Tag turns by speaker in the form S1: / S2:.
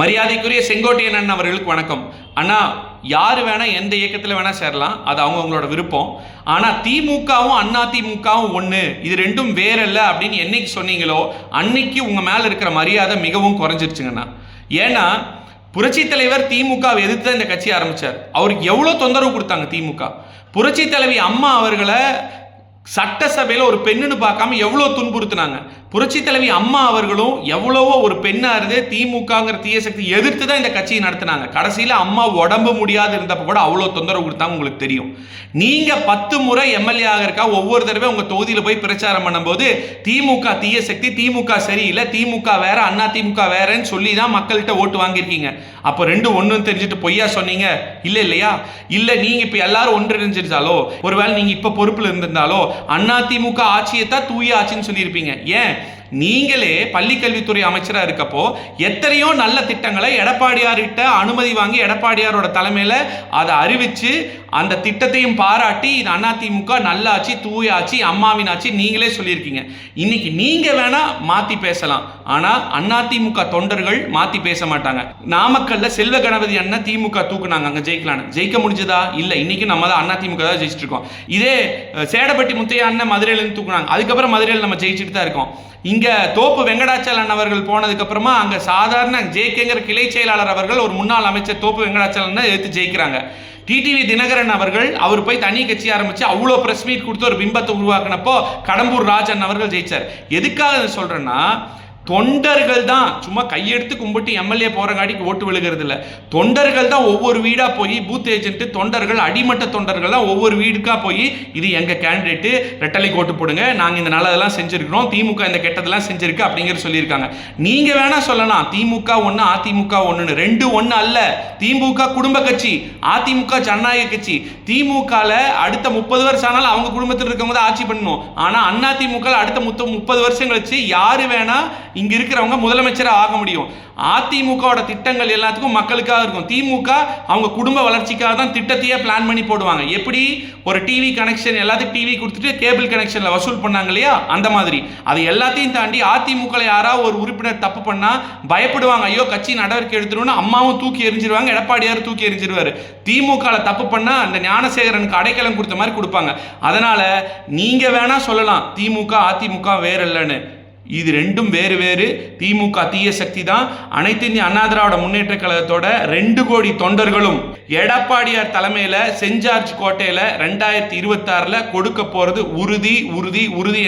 S1: மரியாதைக்குரிய செங்கோட்டையன் அண்ணன் அவர்களுக்கு வணக்கம். அண்ணா யார் வேணால் எந்த இயக்கத்தில் வேணால் சேரலாம். அது அவங்கவுங்களோட விருப்பம். ஆனால் திமுகவும் அண்ணா திமுகவும் ஒன்று இது ரெண்டும் வேற இல்லை அப்படின்னு என்னைக்கு சொன்னீங்களோ அன்னைக்கு உங்கள் மேலே இருக்கிற மரியாதை மிகவும் குறைஞ்சிருச்சுங்கண்ணா ஏன்னா புரட்சி தலைவர் திமுகவை எதிர்த்து தான் இந்த கட்சி ஆரம்பித்தார் அவருக்கு எவ்வளோ தொந்தரவு கொடுத்தாங்க திமுக. புரட்சி தலைவி அம்மா அவர்களை சட்டசபையில் ஒரு பெண்ணுன்னு பார்க்காம எவ்வளோ துன்புறுத்துனாங்க. புரட்சி தலைவி அம்மா அவர்களும் எவ்வளவோ ஒரு பெண்ணா இருந்து திமுகங்கிற தீய சக்தி எதிர்த்து தான் இந்த கட்சியை நடத்தினாங்க. கடைசியில் அம்மா உடம்பு முடியாது இருந்தப்ப கூட அவ்வளோ தொந்தரவு கொடுத்தாங்க உங்களுக்கு தெரியும். நீங்க பத்து முறை எம்எல்ஏ ஆகிறக்கா ஒவ்வொரு தடவை உங்க தொகுதியில் போய் பிரச்சாரம் பண்ணும்போது திமுக தீய சக்தி திமுக சரியில்லை திமுக வேற அண்ணா திமுக வேறன்னு சொல்லி தான் மக்கள்கிட்ட ஓட்டு வாங்கியிருக்கீங்க. அப்போ ரெண்டு ஒன்றும் தெரிஞ்சுட்டு பொய்யா சொன்னீங்க? இல்லை இல்லையா? இல்லை நீங்க இப்போ எல்லாரும் ஒன்றிணைஞ்சிருந்தாலோ ஒருவேளை நீங்க இப்போ பொறுப்பில் இருந்திருந்தாலோ? அண்ணா திமுக ஆட்சியை தான் தூய ஆட்சின்னு சொல்லியிருப்பீங்க. ஏன்? நீங்களே பள்ளிக்கல்வித்துறை அமைச்சராக இருக்கப்போ எத்தனையோ நல்ல திட்டங்களை எடப்பாடியார்கிட்ட அனுமதி வாங்கி எடப்பாடியாரோட தலைமையில் அதை அறிவிச்சு அந்த திட்டத்தையும் பாராட்டி இது அதிமுக நல்லாச்சு தூயாச்சு தூய அம்மாவின் நீங்களே சொல்லியிருக்கீங்க. இன்னைக்கு நீங்கள் வேணா மாற்றி பேசலாம். ஆனால் அதிமுக தொண்டர்கள் மாற்றி பேச மாட்டாங்க. நாமக்கல்ல செல்வ கணபதி அண்ணன் திமுக தூக்குனாங்க அங்கே ஜெயிக்கலான்னு. ஜெயிக்க முடிஞ்சதா? இல்லை இன்னைக்கு நம்ம தான் அதிமுக தான் ஜெயிச்சுட்டு இருக்கோம். இதே சேடப்பட்டி முத்தையா அண்ணன் மதுரையிலேருந்து தூக்குனாங்க. அதுக்கப்புறம் மதுரையில் நம்ம ஜெயிச்சுட்டு தான் இருக்கோம். இங்க தோப்பு வெங்கடாச்சலன் அவர்கள் போனதுக்கப்புறமா அங்கே சாதாரண ஜேகேங்கிற கிளை செயலாளர் அவர்கள் ஒரு முன்னாள் அமைச்சர் தோப்பு வெங்கடாச்சலனை எடுத்து ஜெயிக்கிறாங்க. டிடிவி தினகரன் அவர்கள் அவர் போய் தனி கட்சி ஆரம்பித்து அவ்வளோ பிரஸ் மீட் கொடுத்து ஒரு பிம்பத்தை உருவாக்குனப்போ கடம்பூர் ராஜன் அவர்கள் ஜெயிச்சார். எதுக்காக சொல்கிறேன்னா தொண்டர்கள் தான் சும்மா கையெடுத்து கும்பிட்டு எம்எல்ஏ போறங்காட்டிக்கு ஓட்டு விழுகிறது இல்லை தொண்டர்கள் தான் ஒவ்வொரு வீடா போய் பூத் ஏஜென்ட் தொண்டர்கள் அடிமட்ட தொண்டர்கள் தான் ஒவ்வொரு வீடுக்கா போய் இது எங்க கேண்டிடேட்டு ரெட்டலைக்கு ஓட்டு போடுங்க நாங்க இந்த நல்லதெல்லாம் செஞ்சிருக்கிறோம் திமுக இந்த கெட்டதெல்லாம் செஞ்சிருக்கு அப்படிங்கிற சொல்லியிருக்காங்க. நீங்க வேணா சொல்லலாம் திமுக ஒன்று அதிமுக ஒன்றுன்னு ரெண்டு ஒன்று அல்ல திமுக குடும்ப கட்சி அதிமுக ஜனநாயக கட்சி. திமுகவில் அடுத்த முப்பது வருஷம் ஆனாலும் அவங்க குடும்பத்தில் இருக்கவங்க தான் ஆட்சி பண்ணணும். ஆனா அண்ணா அடுத்த முப்பது வருஷம் கழிச்சு யாரு வேணா இங்க இருக்கிறவங்க முதலமைச்சராக ஆக முடியும். அதிமுகவோட திட்டங்கள் எல்லாத்துக்கும் மக்களுக்காக இருக்கும். திமுக அவங்க குடும்ப வளர்ச்சிக்காக தான் திட்டத்தையே பிளான் பண்ணி போடுவாங்க. எப்படி? ஒரு டிவி கனெக்ஷன் எல்லாத்துக்கும் டிவி கொடுத்துட்டு கேபிள் கனெக்ஷன்ல வசூல் பண்ணாங்க இல்லையா? அந்த மாதிரி. அது எல்லாத்தையும் தாண்டி அதிமுக யாராவது ஒரு உறுப்பினர் தப்பு பண்ணா பயப்படுவாங்க. ஐயோ கட்சி நடவடிக்கை எடுத்துருவோம்னு அம்மாவும் தூக்கி எரிஞ்சிருவாங்க எடப்பாடியார் தூக்கி எரிஞ்சிருவாரு திமுக தப்பு பண்ணா அந்த ஞானசேகரனுக்கு அடைக்கலம் கொடுத்த மாதிரி கொடுப்பாங்க. அதனால நீங்க வேணா சொல்லலாம் திமுக அதிமுக வேற இல்லைன்னு இது ரெண்டும் வேறு வேறு. திமுக தீய சக்தி தான். அனைத்து இந்திய அண்ணா திராவிட முன்னேற்ற கழகத்தோட ரெண்டு கோடி தொண்டர்களும் எடப்பாடியார் தலைமையில செஞ்சார்ஜ் கோட்டையில ரெண்டாயிரத்தி இருபத்தாறில் கொடுக்க போறது உறுதி உறுதி உறுதி